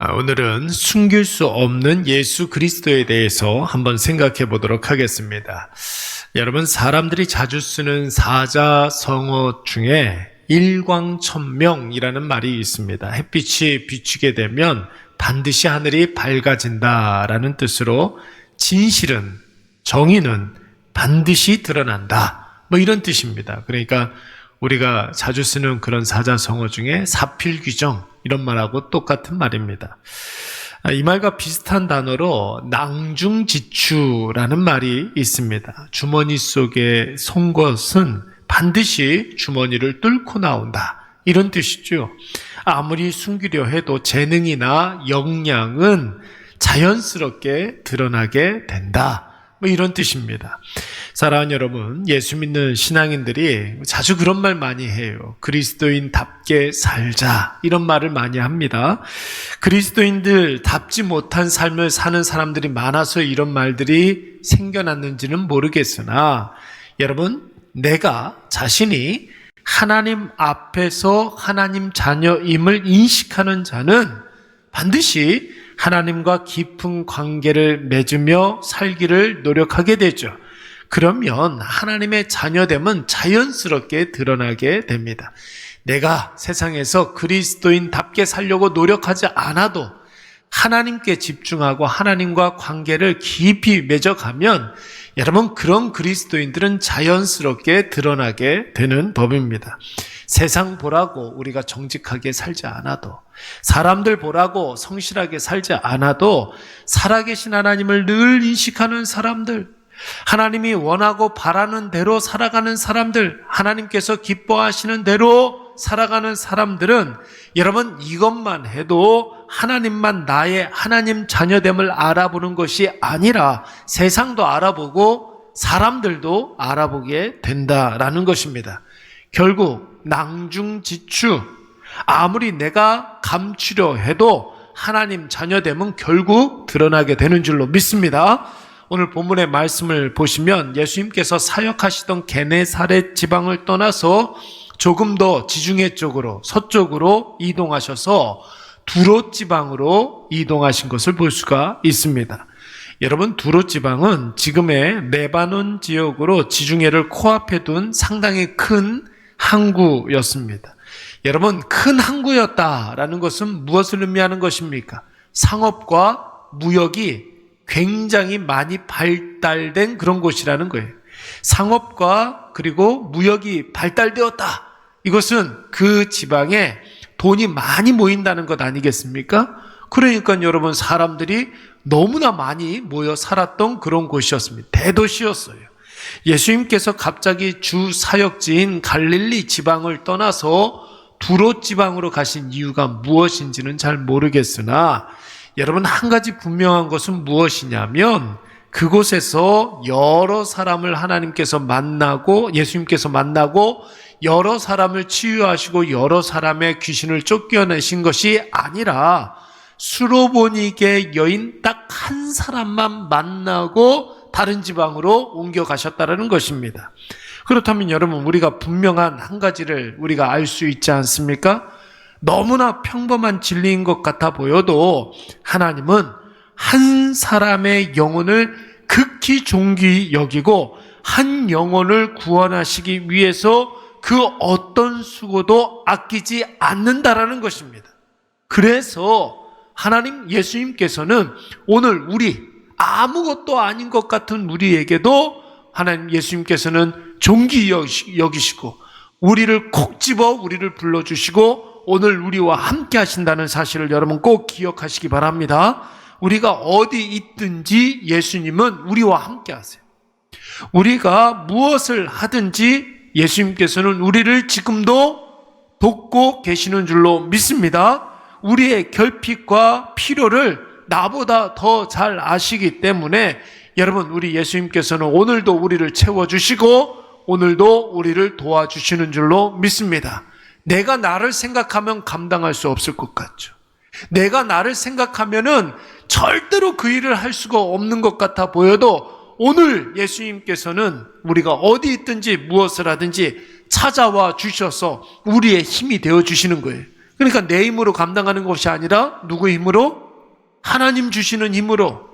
아, 오늘은 숨길 수 없는 예수 그리스도에 대해서 한번 생각해 보도록 하겠습니다. 여러분, 사람들이 자주 쓰는 사자성어 중에 일광천명이라는 말이 있습니다. 햇빛이 비추게 되면 반드시 하늘이 밝아진다라는 뜻으로 진실은, 정의는 반드시 드러난다. 뭐 이런 뜻입니다. 그러니까 우리가 자주 쓰는 그런 사자성어 중에 사필규정 이런 말하고 똑같은 말입니다. 아, 이 말과 비슷한 단어로 낭중지추라는 말이 있습니다. 주머니 속에 송 것은 반드시 주머니를 뚫고 나온다. 이런 뜻이죠. 아무리 숨기려 해도 재능이나 역량은 자연스럽게 드러나게 된다. 뭐 이런 뜻입니다. 사랑하는 여러분, 예수 믿는 신앙인들이 자주 그런 말 많이 해요. 그리스도인답게 살자. 이런 말을 많이 합니다. 그리스도인들 답지 못한 삶을 사는 사람들이 많아서 이런 말들이 생겨났는지는 모르겠으나, 여러분, 내가 자신이 하나님 앞에서 하나님 자녀임을 인식하는 자는 반드시 하나님과 깊은 관계를 맺으며 살기를 노력하게 되죠. 그러면 하나님의 자녀됨은 자연스럽게 드러나게 됩니다. 내가 세상에서 그리스도인답게 살려고 노력하지 않아도 하나님께 집중하고 하나님과 관계를 깊이 맺어가면 여러분 그런 그리스도인들은 자연스럽게 드러나게 되는 법입니다. 세상 보라고 우리가 정직하게 살지 않아도 사람들 보라고 성실하게 살지 않아도 살아계신 하나님을 늘 인식하는 사람들 하나님이 원하고 바라는 대로 살아가는 사람들 하나님께서 기뻐하시는 대로 살아가는 사람들은 여러분 이것만 해도 하나님만 나의 하나님 자녀됨을 알아보는 것이 아니라 세상도 알아보고 사람들도 알아보게 된다라는 것입니다. 결국 낭중지추 아무리 내가 감추려 해도 하나님 자녀됨은 결국 드러나게 되는 줄로 믿습니다. 오늘 본문의 말씀을 보시면 예수님께서 사역하시던 게네사렛 지방을 떠나서 조금 더 지중해 쪽으로 서쪽으로 이동하셔서 두로 지방으로 이동하신 것을 볼 수가 있습니다. 여러분 두로 지방은 지금의 레바논 지역으로 지중해를 코앞에 둔 상당히 큰 항구였습니다. 여러분 큰 항구였다라는 것은 무엇을 의미하는 것입니까? 상업과 무역이 굉장히 많이 발달된 그런 곳이라는 거예요. 상업과 그리고 무역이 발달되었다. 이것은 그 지방에 돈이 많이 모인다는 것 아니겠습니까? 그러니까 여러분 사람들이 너무나 많이 모여 살았던 그런 곳이었습니다. 대도시였어요. 예수님께서 갑자기 주 사역지인 갈릴리 지방을 떠나서 두로 지방으로 가신 이유가 무엇인지는 잘 모르겠으나 여러분 한 가지 분명한 것은 무엇이냐면 그곳에서 여러 사람을 하나님께서 만나고 예수님께서 만나고 여러 사람을 치유하시고 여러 사람의 귀신을 쫓겨내신 것이 아니라 수로보니게 여인 딱 한 사람만 만나고 다른 지방으로 옮겨 가셨다라는 것입니다. 그렇다면 여러분 우리가 분명한 한 가지를 우리가 알 수 있지 않습니까? 너무나 평범한 진리인 것 같아 보여도 하나님은 한 사람의 영혼을 극히 존귀 여기고 한 영혼을 구원하시기 위해서 그 어떤 수고도 아끼지 않는다라는 것입니다. 그래서 하나님 예수님께서는 오늘 우리 아무것도 아닌 것 같은 우리에게도 하나님 예수님께서는 존귀 여기시고 우리를 콕 집어 우리를 불러주시고 오늘 우리와 함께 하신다는 사실을 여러분 꼭 기억하시기 바랍니다. 우리가 어디 있든지 예수님은 우리와 함께 하세요. 우리가 무엇을 하든지 예수님께서는 우리를 지금도 돕고 계시는 줄로 믿습니다. 우리의 결핍과 필요를 나보다 더 잘 아시기 때문에 여러분 우리 예수님께서는 오늘도 우리를 채워주시고 오늘도 우리를 도와주시는 줄로 믿습니다. 내가 나를 생각하면 감당할 수 없을 것 같죠. 내가 나를 생각하면은 절대로 그 일을 할 수가 없는 것 같아 보여도 오늘 예수님께서는 우리가 어디 있든지 무엇을 하든지 찾아와 주셔서 우리의 힘이 되어 주시는 거예요. 그러니까 내 힘으로 감당하는 것이 아니라 누구의 힘으로? 하나님 주시는 힘으로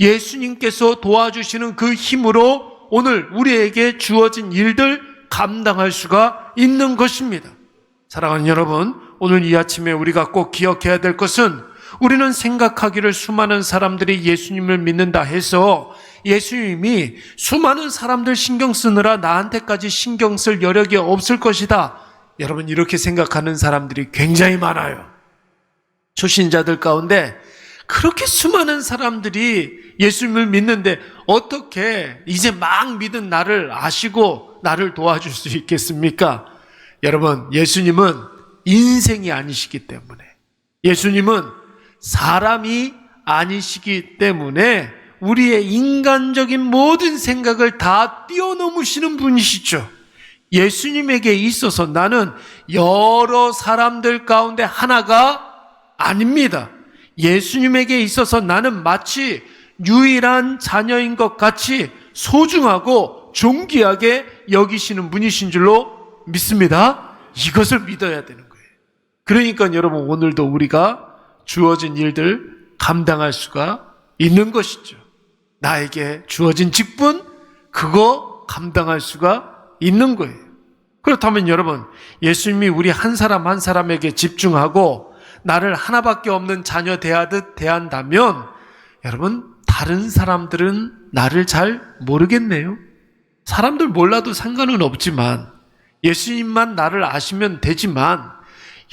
예수님께서 도와주시는 그 힘으로 오늘 우리에게 주어진 일들 감당할 수가 있는 것입니다. 사랑하는 여러분, 오늘 이 아침에 우리가 꼭 기억해야 될 것은 우리는 생각하기를 수많은 사람들이 예수님을 믿는다 해서 예수님이 수많은 사람들 신경 쓰느라 나한테까지 신경 쓸 여력이 없을 것이다. 여러분, 이렇게 생각하는 사람들이 굉장히 많아요. 초신자들 가운데 그렇게 수많은 사람들이 예수님을 믿는데 어떻게 이제 막 믿은 나를 아시고 나를 도와줄 수 있겠습니까? 여러분, 예수님은 인생이 아니시기 때문에 예수님은 사람이 아니시기 때문에 우리의 인간적인 모든 생각을 다 뛰어넘으시는 분이시죠. 예수님에게 있어서 나는 여러 사람들 가운데 하나가 아닙니다. 예수님에게 있어서 나는 마치 유일한 자녀인 것 같이 소중하고 존귀하게 여기시는 분이신 줄로 믿습니다. 이것을 믿어야 되는 거예요. 그러니까 여러분 오늘도 우리가 주어진 일들 감당할 수가 있는 것이죠. 나에게 주어진 직분 그거 감당할 수가 있는 거예요. 그렇다면 여러분 예수님이 우리 한 사람 한 사람에게 집중하고 나를 하나밖에 없는 자녀 대하듯 대한다면 여러분 다른 사람들은 나를 잘 모르겠네요. 사람들 몰라도 상관은 없지만 예수님만 나를 아시면 되지만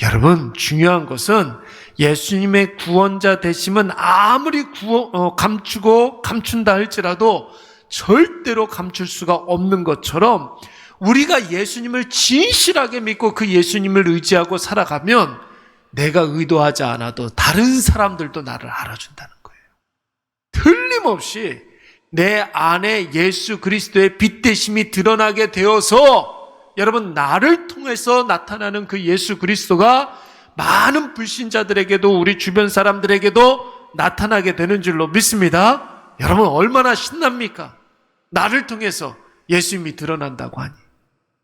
여러분 중요한 것은 예수님의 구원자 되심은 아무리 구워, 어, 감추고 감춘다 할지라도 절대로 감출 수가 없는 것처럼 우리가 예수님을 진실하게 믿고 그 예수님을 의지하고 살아가면 내가 의도하지 않아도 다른 사람들도 나를 알아준다는 거예요. 틀림없이 내 안에 예수 그리스도의 빛 대심이 드러나게 되어서 여러분 나를 통해서 나타나는 그 예수 그리스도가 많은 불신자들에게도 우리 주변 사람들에게도 나타나게 되는 줄로 믿습니다. 여러분 얼마나 신납니까? 나를 통해서 예수님이 드러난다고 하니.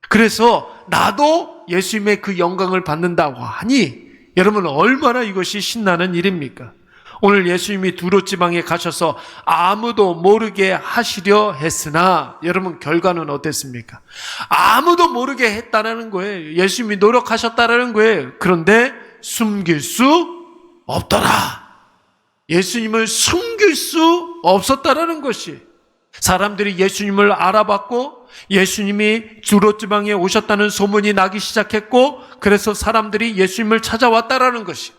그래서 나도 예수님의 그 영광을 받는다고 하니 여러분 얼마나 이것이 신나는 일입니까? 오늘 예수님이 두로 지방에 가셔서 아무도 모르게 하시려 했으나 여러분 결과는 어땠습니까? 아무도 모르게 했다라는 거예요. 예수님이 노력하셨다라는 거예요. 그런데 숨길 수 없더라. 예수님을 숨길 수 없었다라는 것이 사람들이 예수님을 알아봤고 예수님이 주로 지방에 오셨다는 소문이 나기 시작했고 그래서 사람들이 예수님을 찾아왔다라는 것이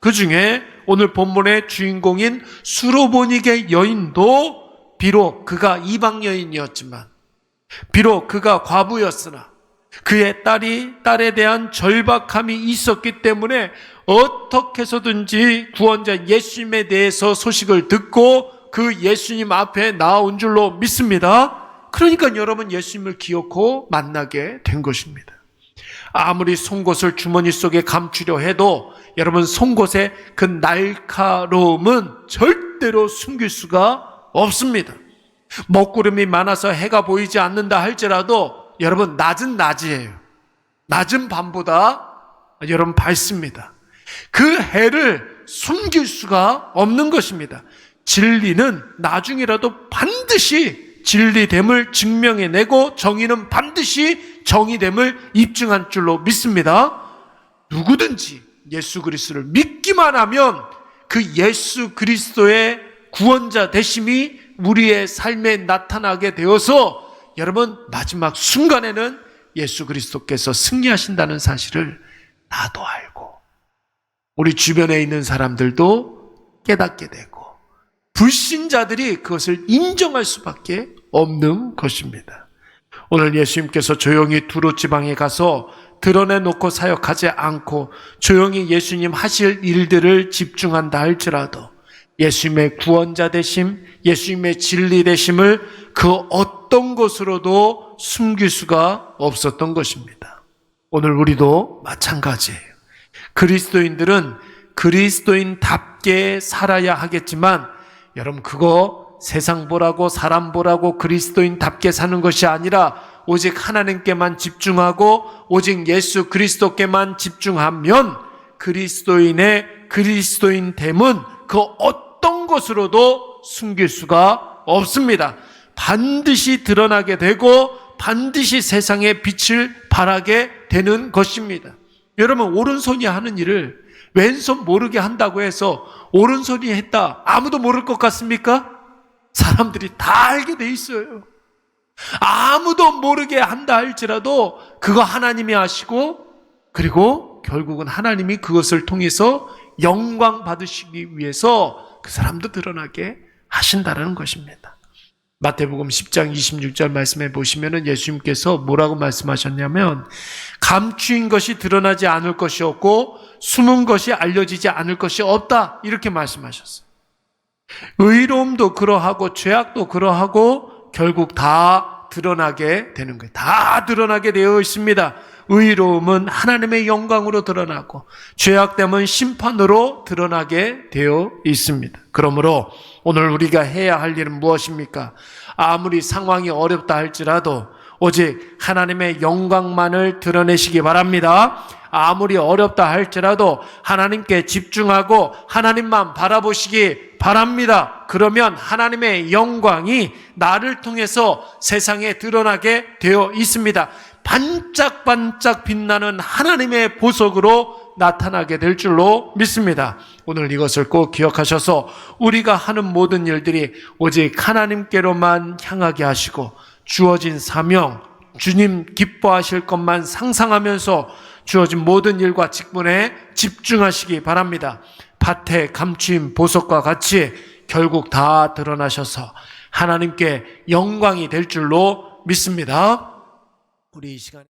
그 중에 오늘 본문의 주인공인 수로보니게 여인도 비록 그가 이방 여인이었지만 비록 그가 과부였으나 그의 딸이 딸에 대한 절박함이 있었기 때문에 어떻게 해서든지 구원자 예수님에 대해서 소식을 듣고 그 예수님 앞에 나온 줄로 믿습니다. 그러니까 여러분 예수님을 기억하고 만나게 된 것입니다. 아무리 송곳을 주머니 속에 감추려 해도 여러분 송곳의 그 날카로움은 절대로 숨길 수가 없습니다. 먹구름이 많아서 해가 보이지 않는다 할지라도 여러분 낮은 낮이에요. 낮은 밤보다 여러분 밝습니다. 그 해를 숨길 수가 없는 것입니다. 진리는 나중이라도 반드시 진리됨을 증명해내고 정의는 반드시 정의됨을 입증한 줄로 믿습니다. 누구든지 예수 그리스도를 믿기만 하면 그 예수 그리스도의 구원자 되심이 우리의 삶에 나타나게 되어서 여러분 마지막 순간에는 예수 그리스도께서 승리하신다는 사실을 나도 알고 우리 주변에 있는 사람들도 깨닫게 되고 불신자들이 그것을 인정할 수밖에 없는 것입니다. 오늘 예수님께서 조용히 두로 지방에 가서 드러내놓고 사역하지 않고 조용히 예수님 하실 일들을 집중한다 할지라도 예수님의 구원자 되심, 예수님의 진리 되심을 그 어떤 것으로도 숨길 수가 없었던 것입니다. 오늘 우리도 마찬가지예요. 그리스도인들은 그리스도인답게 살아야 하겠지만 여러분 그거 세상 보라고 사람 보라고 그리스도인답게 사는 것이 아니라 오직 하나님께만 집중하고 오직 예수 그리스도께만 집중하면 그리스도인의 그리스도인 됨은 그 어떤 것으로도 숨길 수가 없습니다. 반드시 드러나게 되고 반드시 세상의 빛을 발하게 되는 것입니다. 여러분 오른손이 하는 일을 왼손 모르게 한다고 해서 오른손이 했다 아무도 모를 것 같습니까? 사람들이 다 알게 돼 있어요. 아무도 모르게 한다 할지라도 그거 하나님이 하시고 그리고 결국은 하나님이 그것을 통해서 영광 받으시기 위해서 그 사람도 드러나게 하신다라는 것입니다. 마태복음 10장 26절 말씀해 보시면은 예수님께서 뭐라고 말씀하셨냐면 감추인 것이 드러나지 않을 것이 없고 숨은 것이 알려지지 않을 것이 없다 이렇게 말씀하셨어요. 의로움도 그러하고 죄악도 그러하고 결국 다 드러나게 되는 거예요. 다 드러나게 되어 있습니다. 의로움은 하나님의 영광으로 드러나고 죄악됨은 심판으로 드러나게 되어 있습니다. 그러므로 오늘 우리가 해야 할 일은 무엇입니까? 아무리 상황이 어렵다 할지라도 오직 하나님의 영광만을 드러내시기 바랍니다. 아무리 어렵다 할지라도 하나님께 집중하고 하나님만 바라보시기 바랍니다. 그러면 하나님의 영광이 나를 통해서 세상에 드러나게 되어 있습니다. 반짝반짝 빛나는 하나님의 보석으로 나타나게 될 줄로 믿습니다. 오늘 이것을 꼭 기억하셔서 우리가 하는 모든 일들이 오직 하나님께로만 향하게 하시고 주어진 사명, 주님 기뻐하실 것만 상상하면서 주어진 모든 일과 직분에 집중하시기 바랍니다. 밭에 감추인 보석과 같이 결국 다 드러나셔서 하나님께 영광이 될 줄로 믿습니다. 우리 이 시간